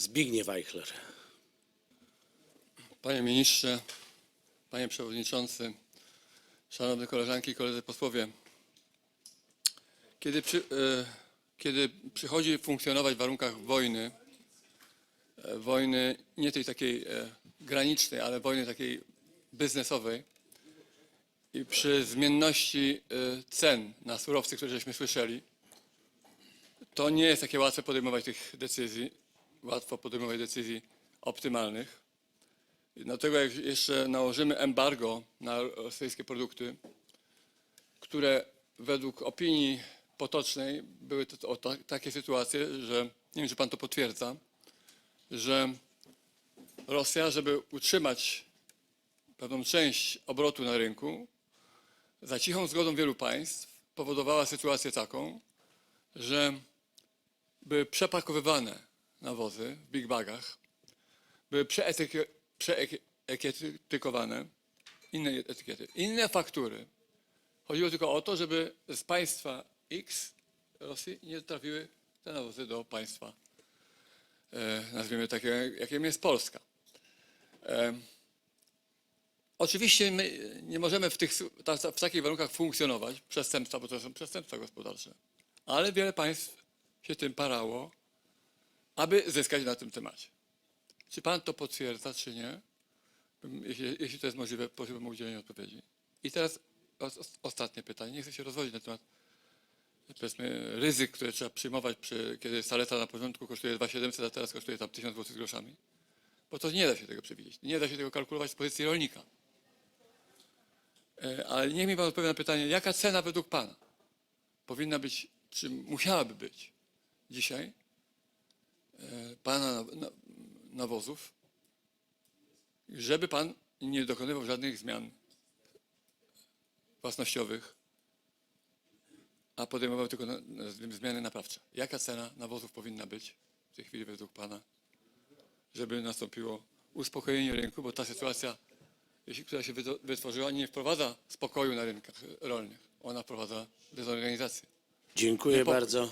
Zbigniew Eichler. Panie ministrze, panie przewodniczący, szanowne koleżanki i koledzy posłowie. Kiedy, przy, e, kiedy przychodzi funkcjonować w warunkach wojny, e, wojny nie tej takiej e, granicznej, ale wojny takiej biznesowej i przy zmienności cen na surowce, które żeśmy słyszeli, to nie jest takie łatwe podejmować tych decyzji, łatwo podejmować decyzji optymalnych. Dlatego jak jeszcze nałożymy embargo na rosyjskie produkty, które według opinii potocznej były to, o, ta, takie sytuacje, że nie wiem, czy pan to potwierdza, że Rosja, żeby utrzymać pewną część obrotu na rynku, za cichą zgodą wielu państw powodowała sytuację taką, że były przepakowywane nawozy w big bagach, były przeetykietowane, inne etykiety, inne faktury. Chodziło tylko o to, żeby z państwa X Rosji nie trafiły te nawozy do państwa, e, nazwijmy takiego, jakim jest Polska. E, oczywiście my nie możemy w, tych, w takich warunkach funkcjonować, przestępstwa, bo to są przestępstwa gospodarcze, ale wiele państw się tym parało, aby zyskać na tym temacie. Czy pan to potwierdza, czy nie? Jeśli, jeśli to jest możliwe, prosiłbym o udzielenie odpowiedzi. I teraz os, os, ostatnie pytanie. Nie chcę się rozwodzić na temat powiedzmy, ryzyk, które trzeba przyjmować, przy, kiedy saleta na początku kosztuje 2700, a teraz kosztuje tam 1000 zł z groszami. Bo to nie da się tego przewidzieć. Nie da się tego kalkulować z pozycji rolnika. E, Ale niech mi pan odpowie na pytanie, jaka cena według pana powinna być, czy musiałaby być dzisiaj pana na, na, nawozów, żeby pan nie dokonywał żadnych zmian własnościowych, a podejmował tylko zmiany naprawcze. Jaka cena nawozów powinna być w tej chwili według pana, żeby nastąpiło uspokojenie rynku, bo ta sytuacja, jeśli, która się wytworzyła, nie wprowadza spokoju na rynkach rolnych. Ona wprowadza dezorganizację. Dziękuję Niepokój. bardzo.